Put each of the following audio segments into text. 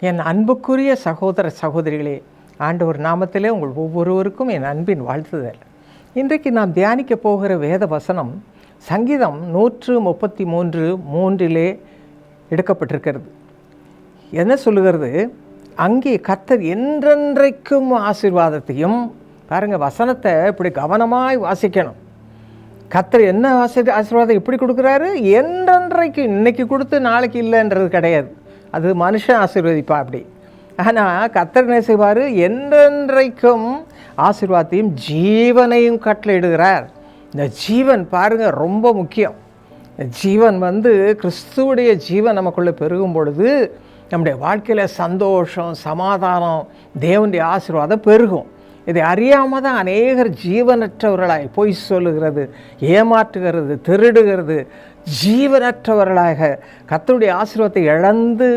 என் அன்புக்குரிய சகோதர சகோதரிகளே ஆண்டவர் நாமத்திலே உங்கள் ஒவ்வொருவருக்கும் என் அன்பின் வாழ்த்துதல். இன்றைக்கு நாம் தியானிக்க போகிற வேத வசனம் சங்கீதம் நூற்று முப்பத்தி மூன்று மூன்றிலே எடுக்கப்பட்டிருக்கிறது. என்ன சொல்லுகிறது? அங்கே கத்தர் என்றென்றைக்கும் ஆசீர்வாதத்தையும் பாருங்கள் வசனத்தை இப்படி கவனமாய் வாசிக்கணும். கத்தர் என்ன ஆசீர் ஆசீர்வாதம் எப்படி கொடுக்குறாரு? என்றென்றைக்கு இன்றைக்கி கொடுத்து நாளைக்கு இல்லைன்றது கிடையாது. அது மனுஷன் ஆசீர்வதிப்பா அப்படி. ஆனால் கத்தர் என்ன செய்வார்? என்றென்றைக்கும் ஆசீர்வாதத்தையும் ஜீவனையும் கட்டளையிடுகிறார் இந்த ஜீவன் பாருங்கள் ரொம்ப முக்கியம். ஜீவன் வந்து கிறிஸ்துவுடைய ஜீவன் நமக்குள்ளே பெருகும் பொழுது நம்முடைய வாழ்க்கையில் சந்தோஷம் சமாதானம் தேவனுடைய ஆசீர்வாதம் பெருகும். இதை அறியாமல் தான் அநேகர் ஜீவனற்றவர்களாய் பொய் சொல்லுகிறது ஏமாற்றுகிறது திருடுகிறது. ஜீவனற்றவர்களாக கத்தருடைய ஆசீர்வாதத்தை இழந்து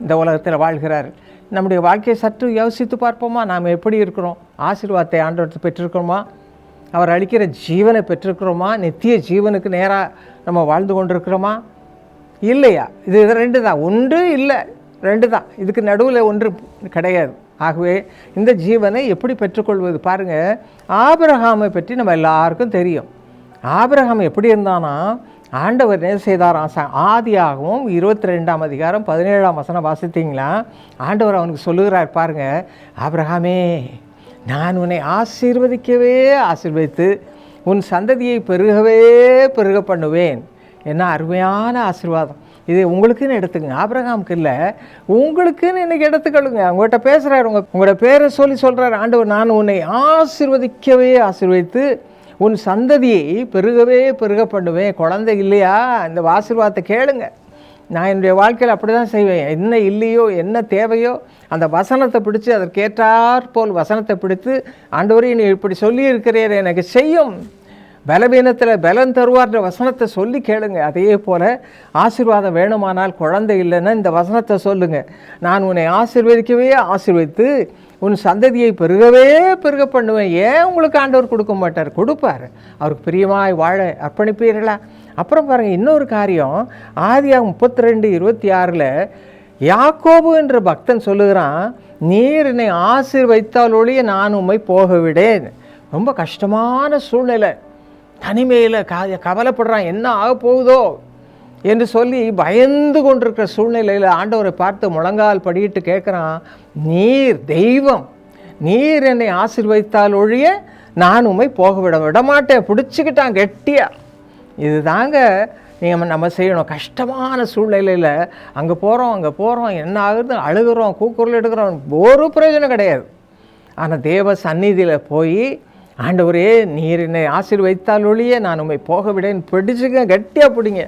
இந்த உலகத்தில் வாழ்கிறார். நம்முடைய வாழ்க்கையை சற்று யோசித்து பார்ப்போமா? நாம் எப்படி இருக்கிறோம்? ஆசீர்வாதத்தை ஆண்டவரத்தை பெற்றிருக்கிறோமா? அவர் அளிக்கிற ஜீவனை பெற்றிருக்கிறோமா? நித்திய ஜீவனுக்கு நேராக நம்ம வாழ்ந்து கொண்டிருக்கிறோமா? இல்லையா? இது இது ரெண்டு தான் ஒன்று இல்லை ரெண்டு தான் இதுக்கு நடுவில் ஒன்று கிடையாது. ஆகவே இந்த ஜீவனை எப்படி பெற்றுக்கொள்வது? பாருங்கள் ஆபிரகாமை பற்றி நம்ம எல்லாருக்கும் தெரியும். ஆபிரகாம் எப்படி இருந்தானா ஆண்டவர் என்ன செய்தாராம் ச ஆதியாகவும் இருபத்தி ரெண்டாம் அதிகாரம் பதினேழாம் வசனம் வாசித்தீங்களா? ஆண்டவர் அவனுக்கு சொல்லுகிறார் பாருங்க ஆபிரகாமே நான் உன்னை ஆசீர்வதிக்கவே ஆசீர்வதித்து உன் சந்ததியை பெருகவே பெருக பண்ணுவேன். என்ன அருமையான ஆசீர்வாதம். இது உங்களுக்குன்னு எடுத்துக்கங்க. ஆபிரகாமுக்கு இல்லை. உங்களுக்குன்னு இன்னைக்கு எடுத்துக்கொள்ளுங்க. உங்கள்கிட்ட பேசுகிறாரு உங்கள் உங்களோட பேரை சொல்லி சொல்கிறார் ஆண்டவர் நான் உன்னை ஆசிர்வதிக்கவே ஆசிர்வதித்து உன் சந்ததியை பெருகவே பெருக பண்ணுவேன். குழந்தை இல்லையா? இந்த ஆசீர்வாதத்தை கேளுங்க. நான் என்னுடைய வாழ்க்கையில் அப்படி தான் செய்வேன். என்ன இல்லையோ என்ன தேவையோ அந்த வசனத்தை பிடிச்சி அதற்கேற்றாற்போல் வசனத்தை பிடித்து ஆண்டவரையும் நீ இப்படி சொல்லி எனக்கு செய்யும். பலவீனத்தில் பலன் தருவார்ன்ற வசனத்தை சொல்லி கேளுங்க. அதே போல் ஆசீர்வாதம் வேணுமானால் குழந்தை இல்லைன்னா இந்த வசனத்தை சொல்லுங்கள் நான் உன்னை ஆசீர்வதிக்கவே ஆசீர்வதித்து உன் சந்ததியை பெருகவே பெருக பண்ணுவேன். ஏன் உங்களுக்கு ஆண்டவர் கொடுக்க மாட்டார்? கொடுப்பார். அவருக்கு பிரியமாய் வாழ அர்ப்பணிப்பீர்களா? அப்புறம் பாருங்கள் இன்னொரு காரியம். ஆதியாக முப்பத்தி ரெண்டு இருபத்தி ஆறில் யாக்கோபு என்ற பக்தன் சொல்லுகிறான் நீர் என்னை ஆசீர்வதித்தால் ஒழிய நான் உண்மை போகவிடேன். ரொம்ப கஷ்டமான சூழ்நிலை. தனிமையில் க கவலைப்படுறான் என்ன ஆக போகுதோ என்று சொல்லி பயந்து கொண்டிருக்கிற சூழ்நிலையில் ஆண்டவரை பார்த்து முழங்கால் படியிட்டு கேட்குறான் நீர் தெய்வம் நீர் என்னை ஆசிர்வதித்தால் ஒழிய நான் உண்மை போக விட விடமாட்டேன். பிடிச்சிக்கிட்டான் கெட்டியா. இது தாங்க நீங்கள் நம்ம செய்யணும். கஷ்டமான சூழ்நிலையில் அங்கே போகிறோம் அங்கே போகிறோம் என்ன ஆகுது? அழுகிறோம் கூக்குரல் எடுக்கிறோம் ஒரு பிரயோஜனம் கிடையாது. ஆனால் தேவ சந்நிதியில் போய் ஆண்டவரே நீர் என்னை ஆசீர்வதித்தால் ஒழிய நான் உண்மை போக விடேன்னு பிடிச்சுக்க கட்டியாக பிடிங்க.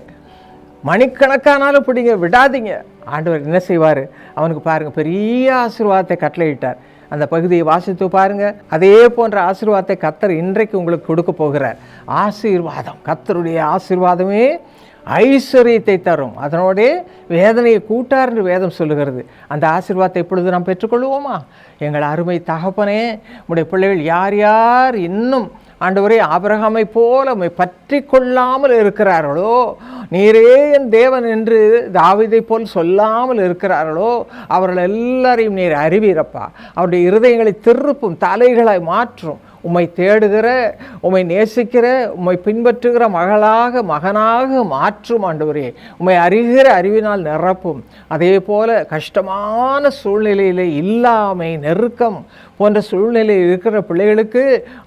மணிக்கணக்கானாலும் பிடிங்க விடாதீங்க. ஆண்டவர் என்ன செய்வார்? அவனுக்கு பாருங்கள் பெரிய ஆசீர்வாதத்தை கட்டளையிட்டார். அந்த பகுதியை வாசித்து பாருங்கள் அதே போன்ற ஆசீர்வாதத்தை கத்தர் இன்றைக்கு உங்களுக்கு கொடுக்க போகிறார். ஆசீர்வாதம். கத்தருடைய ஆசீர்வாதமே ஐஸ்வர்யத்தை தரும். அதனோடே வேதனையை கூட்டார் என்று வேதம் சொல்லுகிறது. அந்த ஆசீர்வாதத்தை இப்பொழுது நாம் பெற்றுக்கொள்வோமா? எங்கள் அருமை தகப்பனே உடைய பிள்ளைகள் யார் யார் இன்னும் ஆண்டவரே ஆபிரகாமை போல உம்மை பற்றி கொள்ளாமல் இருக்கிறார்களோ? நீரே என் தேவன் என்று தாவிதை போல் சொல்லாமல் இருக்கிறார்களோ? அவர்கள் எல்லாரையும் நீர் அறிவீரப்பா. அவருடைய இருதயங்களை திருப்பும் தலைகளை மாற்றும். உம்மை தேடுகிற உம்மை நேசிக்கிற உம்மை பின்பற்றுகிற மகளாக மகனாக மாற்றும் ஆண்டவரே. உம்மை அறிகிற அறிவினால் நிரப்பும். அதே போல கஷ்டமான சூழ்நிலையில் இல்லாமை நெருக்கம் போன்ற சூழ்நிலையில் இருக்கிற பிள்ளைகளுக்கு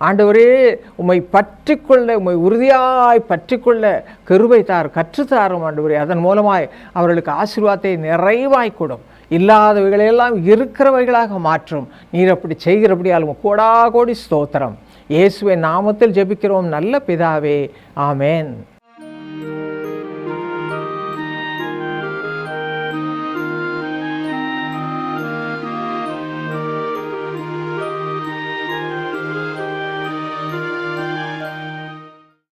ஆண்டவரே உம்மை பற்றிக்கொள்ள உம்மை உறுதியாய் பற்றிக்கொள்ள கருவை தார் கற்றுத்தாரும் ஆண்டவரே. அதன் மூலமாய் அவர்களுக்கு ஆசீர்வாதத்தை நிறைவாய் கொடும். இல்லாதவைகளெல்லாம் இருக்கிறவைகளாக மாற்றும். நீர் அப்படி செய்கிறபடியால் கோடா கோடி ஸ்தோத்திரம். இயேசுவை நாமத்தில் ஜெபிக்கிறோம். நல்ல பிதாவே. ஆமேன்.